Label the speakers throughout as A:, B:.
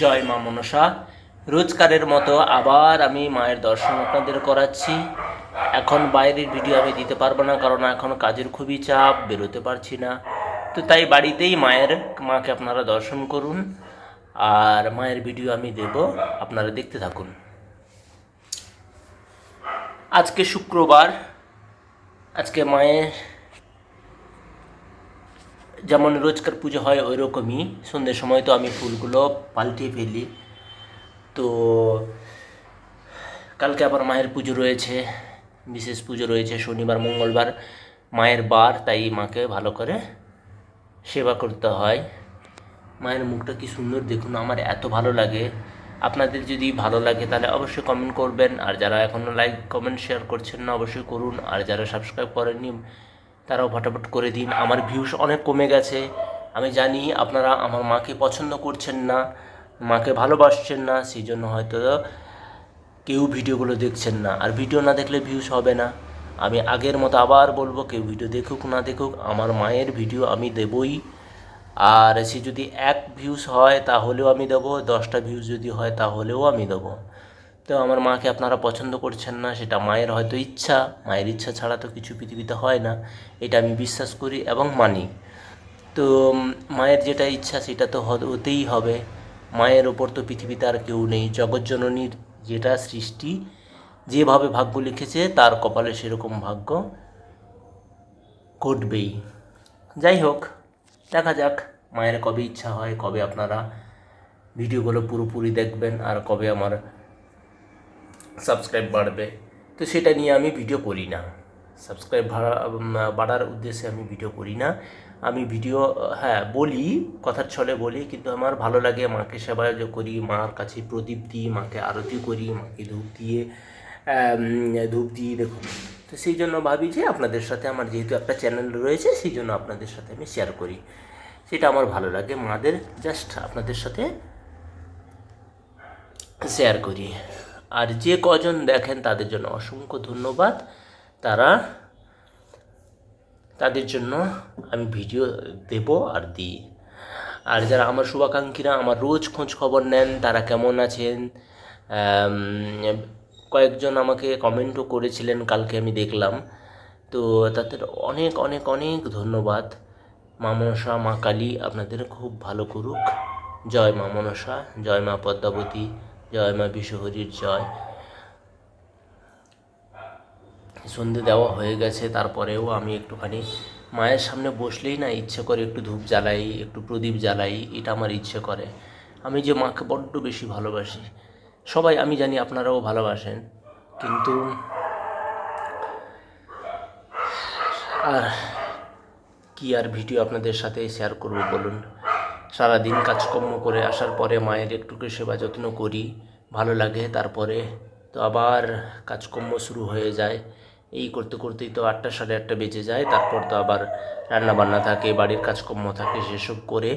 A: জয় মা মনসা। রোজকারের মতো আবার আমি মায়ের দর্শন আপনাদের করাচ্ছি। এখন বাইরের ভিডিও আমি দিতে পারব না, কারণ এখন কাজের খুবই চাপ, বেরোতে পারছি না। তো তাই বাড়িতেই মায়ের, মাকে আপনারা দর্শন করুন। আর মায়ের ভিডিও আমি দেব, আপনারা দেখতে থাকুন। আজকে শুক্রবার, আজকে মায়ের যেমন রোজকার পুজো হয় ওই রকমই সন্ধ্যের সময় তো আমি ফুলগুলো পাল্টিয়ে ফেলি। তো কালকে আবার মায়ের পুজো রয়েছে, বিশেষ পুজো রয়েছে শনিবার, মঙ্গলবার। মায়ের বার, তাই মাকে ভালো করে সেবা করতে হয়। মায়ের মুখটা কি সুন্দর দেখুন, আমার এত ভালো লাগে। আপনাদের যদি ভালো লাগে তাহলে অবশ্যই কমেন্ট করবেন। আর যারা এখনও লাইক কমেন্ট শেয়ার করছেন না, অবশ্যই করুন। আর যারা সাবস্ক্রাইব করেননি তারাও ফটাফট করে দিন। আমার ভিউস অনেক কমে গেছে। আমি জানি আপনারা আমার মাকে পছন্দ করছেন না, মাকে ভালোবাসছেন না সেই জন্য হয়তো কেউ ভিডিওগুলো দেখছেন না। আর ভিডিও না দেখলে ভিউস হবে না। আমি আগের মতো আবার বলব, কেউ ভিডিও দেখুক না দেখুক, আমার মায়ের ভিডিও আমি দেবই। আর সে যদি এক ভিউস হয়, তাহলেও আমি দেবো। দশটা ভিউজ যদি হয়, তাহলেও আমি দেবো। তো আমার মাকে আপনারা পছন্দ করছেন না, সেটা মায়ের হয়তো ইচ্ছা, মায়ের ইচ্ছা ছাড়া তো কিছু পৃথিবীতে হয় না, এটা আমি বিশ্বাস করি এবং মানি। তো মায়ের যেটা ইচ্ছা সেটা তো হতে- হতেই হবে। মায়ের ওপর তো পৃথিবীতে আর কেউ নেই জগৎজননীর যেটা সৃষ্টি, যেভাবে ভাগ্য লিখেছে, তার কপালে সেরকম ভাগ্য ঘটবেই। যাই হোক, দেখা যাক মায়ের কবে ইচ্ছা হয়, কবে আপনারা ভিডিওগুলো পুরোপুরি দেখবেন, আর কবে আমার সাবস্ক্রাইব বাড়বে। তো সেটা নিয়ে আমি ভিডিও করি না। সাবস্ক্রাইব বাড়ার উদ্দেশ্যে আমি ভিডিও করি না। আমি ভিডিও হ্যাঁ বলি, কথার ছলে বলি, কিন্তু আমার ভালো লাগে মাকে সেবা করি, মার কাছে প্রদীপ দিই, মাকে আরতি করি, মাকে ধূপ দিয়ে ধূপ দিয়ে দেখুন। তো সেই জন্য ভাবি যে আপনাদের সাথে আমার যেহেতু একটা চ্যানেল রয়েছে, সেই জন্য আপনাদের সাথে আমি শেয়ার করি। সেটা আমার ভালো লাগে, মাদের জাস্ট আপনাদের সাথে শেয়ার করি। আর যে কজন দেখেন তাদের জন্য অসংখ্য ধন্যবাদ। তারা তাদের জন্য আমি ভিডিও দেব আর দিই। আর যারা আমার শুভাকাঙ্ক্ষীরা, আমার রোজ খোঁজ খবর নেন, তারা কেমন আছেন কয়েকজন আমাকে কমেন্টও করেছিলেন, কালকে আমি দেখলাম। তো তাদের অনেক অনেক অনেক ধন্যবাদ। মা মনসা, মা কালী, আপনাদের খুব ভালো করুক। জয় মা মনসা, জয় মা পদ্মাবতী। জয় মা বিশ্বহরির জয়। সন্ধে দেওয়া হয়ে গেছে, তারপরেও আমি একটুখানি মায়ের সামনে বসলেই না ইচ্ছে করে একটু ধূপ জ্বালাই, একটু প্রদীপ জ্বালাই, এটা আমার ইচ্ছে করে। আমি যে মাকে বড্ড বেশি ভালোবাসি, সবাই আমি জানি আপনারাও ভালোবাসেন, কিন্তু আর কি আর ভিডিও আপনাদের সাথে শেয়ার করব বলুন? সারাদিন কাজকর্ম করে আসার পরে মায়ের একটু সেবা যত্ন করি, ভালো লাগে তারপরে তো আবার কাজকর্ম শুরু হয়ে যায়। এই করতে করতেই তো আটটা সাড়ে আটটা বেজে যায়, তারপর তো আবার রান্না বান্না থাকে, বাড়ির কাজকর্ম থাকে সেসব করে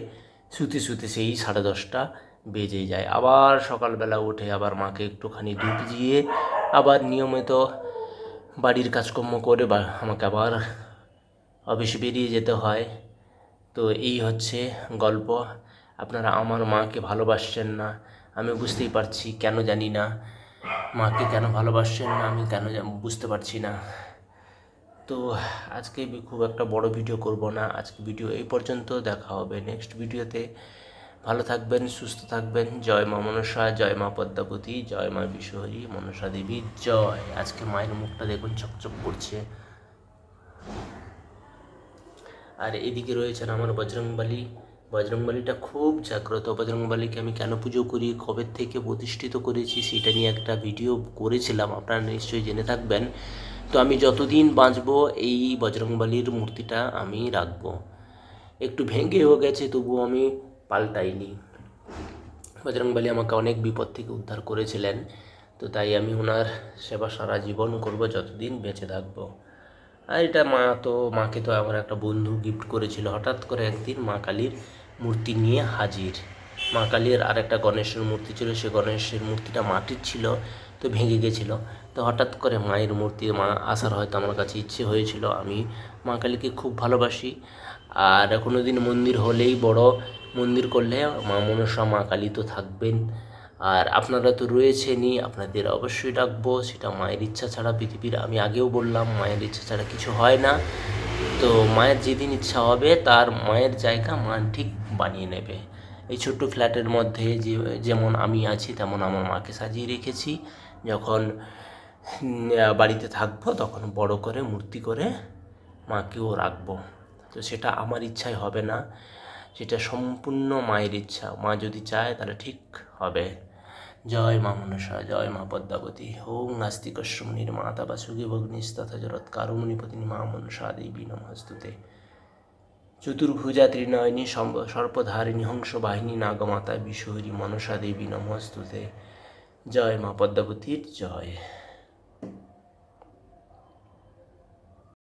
A: শুতে শুতে সেই সাড়ে দশটা বেজে যায়। আবার সকালবেলা উঠে আবার মাকে একটুখানি দুধ দিয়ে আবার নিয়মিত বাড়ির কাজকর্ম করে বা আমাকে আবার অফিসে বেরিয়ে যেতে হয়। তো এই হচ্ছে গল্প। আপনারা আমার মাকে ভালোবাসছেন না, আমি বুঝতেই পারছি কেন জানি না। মাকে কেন ভালোবাসছেন না, আমি কেন বুঝতে পারছি না। তো আজকে খুব একটা বড় ভিডিও করব না, আজকে ভিডিও এই পর্যন্ত দেখা হবে নেক্সট ভিডিওতে ভালো থাকবেন, সুস্থ থাকবেন। জয় মা মনসা, জয় মা পদ্মাবতী, জয় মা বিশ্বহরী, মনসা দেবী, জয়। আজকে মায়ের মুখটা দেখুন, চকচক করছে। আর এদিকে রয়েছেন আমার বজরংবলী। বজরংবলীটা খুব জাগ্রত। বজরংবলীকে আমি কেন পুজো করি, কবে থেকে প্রতিষ্ঠিত করেছি সেটা নিয়ে একটা ভিডিও করেছিলাম, আপনারা নিশ্চয়ই জেনে থাকবেন। তো আমি যতদিন বাঁচবো, এই বজরংবলীর মূর্তিটা আমি রাখব। একটু ভেঙেও গেছে, তবুও আমি পাল্টাইনি। বজরংবলী আমাকে অনেক বিপদ থেকে উদ্ধার করেছিলেন। তো তাই আমি ওনার সেবা সারা জীবন করব, যতদিন বেঁচে থাকব। আর এটা মা তো, মাকে তো আমার একটা বন্ধু গিফট করেছিল। হঠাৎ করে একদিন মা কালীর মূর্তি নিয়ে হাজির। মা কালীর আর একটা গণেশের মূর্তি ছিল, সে গণেশের মূর্তিটা মাটির ছিল, তো ভেঙে গেছিল। তো হঠাৎ করে মায়ের মূর্তি, মা আসার হয়তো আমার কাছে ইচ্ছে হয়েছিল। আমি মা কালীকে খুব ভালোবাসি। আর কোনো দিন মন্দির হলেই বড় মন্দির করলে মা মনসা মা কালী তো থাকবেন। আর আপনারা তো রয়েছেনই, আপনাদের অবশ্যই ডাকবো, সেটা মায়ের ইচ্ছা ছাড়া পৃথিবীর, আমি আগেও বললাম, মায়ের ইচ্ছা ছাড়া কিছু হয় না। তো মায়ের যেদিন ইচ্ছা হবে, তার মায়ের জায়গা মা ঠিক বানিয়ে নেবে। এই ছোট্ট ফ্ল্যাটের মধ্যে যে, যেমন আমি আছি, তেমন আমার মাকে সাজিয়ে রেখেছি। যখন বাড়িতে থাকব, তখন বড় করে মূর্তি করে মাকেও রাখব। তো সেটা আমার ইচ্ছায় হবে না, সেটা সম্পূর্ণ মায়ের ইচ্ছা। মা যদি চায়, তাহলে ঠিক হবে। জয় মা মনসা, জয় মা পদ্মাবতী। ওং নাস্তিকশ্রম নির্মাতা বা সুগী ভগ্নিস তথা জরৎ কারুমণিপতিনি মা মনসা দেবী নমস্তুতে। চতুর্ভুজা ত্রিনয়নী সর্পধারিণী হংস বাহিনী নাগমাতা বিশ্বহরী মনসা দেবী নমস্তুতে। জয় মা পদ্মাবতীর জয়।